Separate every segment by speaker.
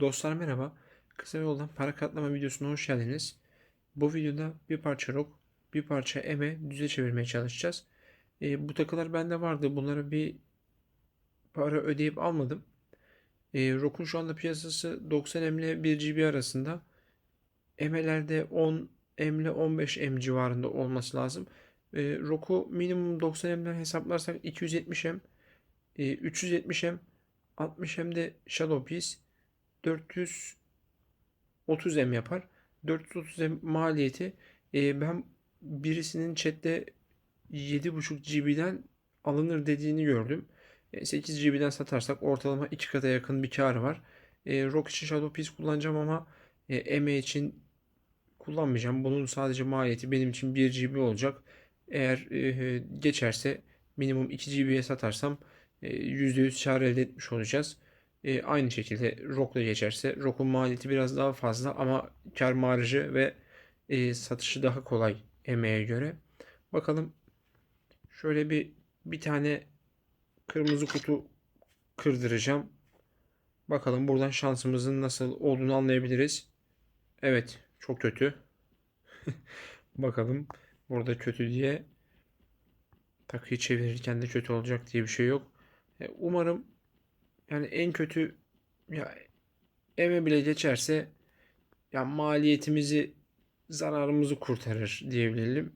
Speaker 1: Dostlar merhaba. Kısa yoldan para katlama videosuna hoş geldiniz. Bu videoda bir parça ROG, bir parça EM'e düze çevirmeye çalışacağız. E, bu takılar bende vardı. Bunlara bir para ödeyip almadım. E, ROG'un şu anda piyasası 90 M ile 1 GB arasında. EM'lerde 10 M ile 15 M civarında olması lazım. E, ROG'u minimum 90 M'den hesaplarsak 270 M, e, 370 M, 60 M de Shadow Piece. 430 M yapar. 430 M maliyeti e, ben birisinin chatte 7.5 GB'den alınır dediğini gördüm. E, 8 GB'den satarsak ortalama 2 kata yakın bir kar var. E, ROG için Shadow Piece kullanacağım ama e, ME için kullanmayacağım. Bunun sadece maliyeti benim için 1 GB olacak. Eğer e, geçerse minimum 2 GB'ye satarsam e, %100 kar elde etmiş olacağız. E, aynı şekilde ROG'la geçerse ROG'un maliyeti biraz daha fazla ama kar marjı ve e, satışı daha kolay emeğe göre. Bakalım şöyle bir bir tane kırmızı kutu kırdıracağım. Bakalım buradan şansımızın nasıl olduğunu anlayabiliriz. Evet, çok kötü. Bakalım burada kötü diye takıyı çevirirken de kötü olacak diye bir şey yok. E, umarım yani en kötü ya eve bile geçerse ya maliyetimizi zararımızı kurtarır diyebilirim.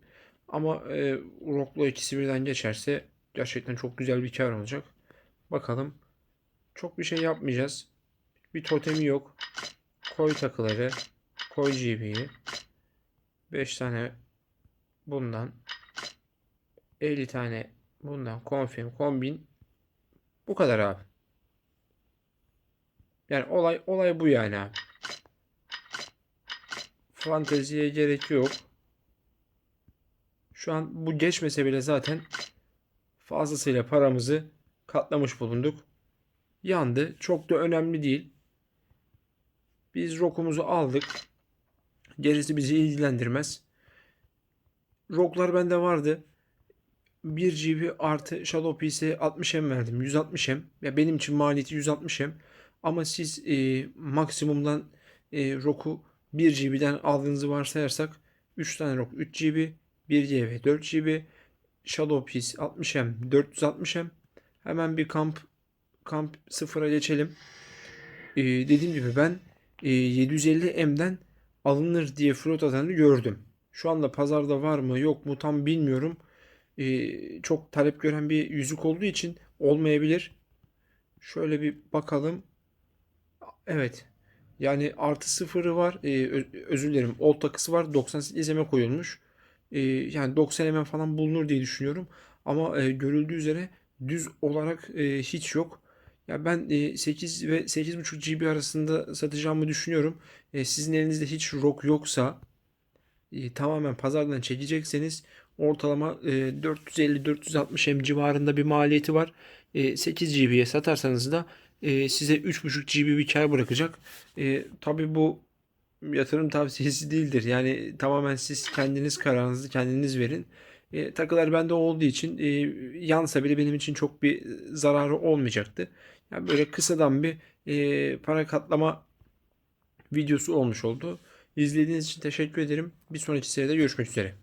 Speaker 1: Ama e, Rock'la ikisi birden geçerse gerçekten çok güzel bir kar olacak. Bakalım. Çok bir şey yapmayacağız. Bir totemi yok. Koy takıları. Koy GB'yi. 5 tane bundan. 50 tane bundan. Confirm, kombin. Bu kadar abi. Yani olay olay bu yani. Fanteziye gerek yok. Şu an bu geçmese bile zaten fazlasıyla paramızı katlamış bulunduk. Yandı. Çok da önemli değil. Biz rokumuzu aldık. Gerisi bizi ilgilendirmez. Roklar bende vardı. 1 GB artı Shadow Piece'e 60 M verdim. 160 M. Ya benim için maliyeti 160 M. Ama siz e, maksimumdan e, ROG'u 1 GB'den aldığınızı varsayarsak 3 tane ROG 3 GB, 1 GB 4 GB, Shadow Piece 60M 460M. Hemen bir kamp kamp sıfıra geçelim. E, dediğim gibi ben e, 750M'den alınır diye float atanı gördüm. Şu anda pazarda var mı yok mu tam bilmiyorum. E, çok talep gören bir yüzük olduğu için olmayabilir. Şöyle bir bakalım. Evet. Yani artı sıfırı var. Ö- özür dilerim. Old takısı var. 98 eme koyulmuş. Ee, yani 90 eme falan bulunur diye düşünüyorum. Ama e, görüldüğü üzere düz olarak e, hiç yok. Ya ben e, 8 ve 8.5 GB arasında satacağımı düşünüyorum. E, sizin elinizde hiç ROG yoksa e, tamamen pazardan çekecekseniz ortalama e, 450-460 M civarında bir maliyeti var. E, 8 GB'ye satarsanız da e, size 3.5 GB bir kar bırakacak. E, tabii bu yatırım tavsiyesi değildir. Yani tamamen siz kendiniz kararınızı kendiniz verin. E, takılar bende olduğu için e, yansa bile benim için çok bir zararı olmayacaktı. Yani böyle kısadan bir e, para katlama videosu olmuş oldu. İzlediğiniz için teşekkür ederim. Bir sonraki seride görüşmek üzere.